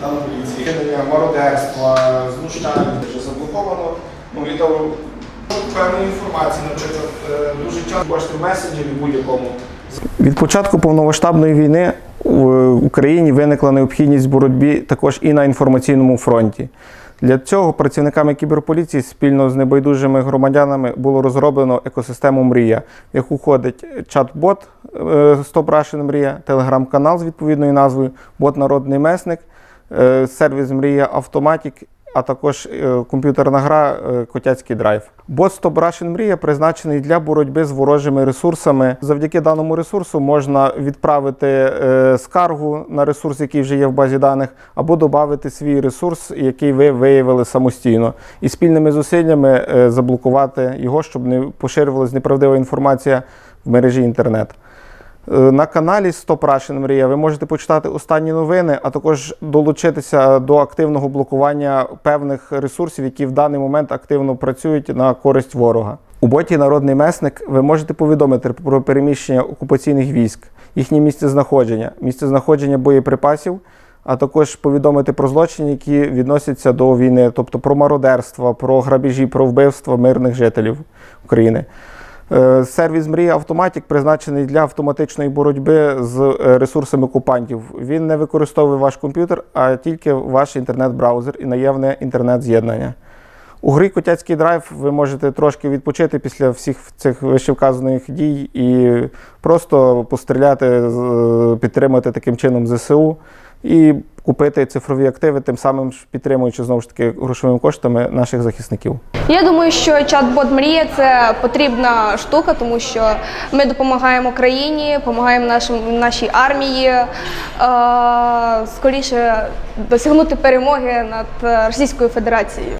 поліції, чинення мародерства, знущання вже заблоковано. Ну і то певної інформації, наприклад, е, дуже часто бачите в месенджері будь-якому. Від початку повномасштабної війни в Україні виникла необхідність в боротьбі також і на інформаційному фронті. Для цього працівниками кіберполіції спільно з небайдужими громадянами було розроблено екосистему Мрія, в яку входить чат-бот Stop Russian Мрія, телеграм-канал з відповідною назвою, бот Народний месник, е, сервіс Мрія Автоматік, а також е, комп'ютерна гра е, Котяцький драйв. Бот Стоп Russian Мрія призначений для боротьби з ворожими ресурсами. Завдяки даному ресурсу можна відправити е, скаргу на ресурс, який вже є в базі даних, або додати свій ресурс, який ви виявили самостійно, і спільними зусиллями заблокувати його, щоб не поширювалася неправдива інформація в мережі інтернет. Е, На каналі Stop Russian Мрія ви можете почитати останні новини, а також долучитися до активного блокування певних ресурсів, які в даний момент активно працюють на користь ворога. У боті Народний месник ви можете повідомити про переміщення окупаційних військ, їхнє місце знаходження, місце знаходження боєприпасів, а також повідомити про злочини, які відносяться до війни, тобто про мародерство, про грабежі, про вбивство мирних жителів України. Е, Сервіс Мрія Автоматік призначений для автоматичної боротьби з е, ресурсами окупантів. Він не використовує ваш комп'ютер, а тільки ваш інтернет-браузер і наявне інтернет-з'єднання. У грі Котяцький драйв ви можете трошки відпочити після всіх цих вищевказаних дій і просто постріляти, підтримати таким чином ЗСУ і купити цифрові активи, тим самим підтримуючи знову ж таки грошовими коштами наших захисників. Я думаю, що чат-бот Мрія це потрібна штука, тому що ми допомагаємо країні, допомагаємо нашим нашій армії е, скоріше досягнути перемоги над Російською Федерацією.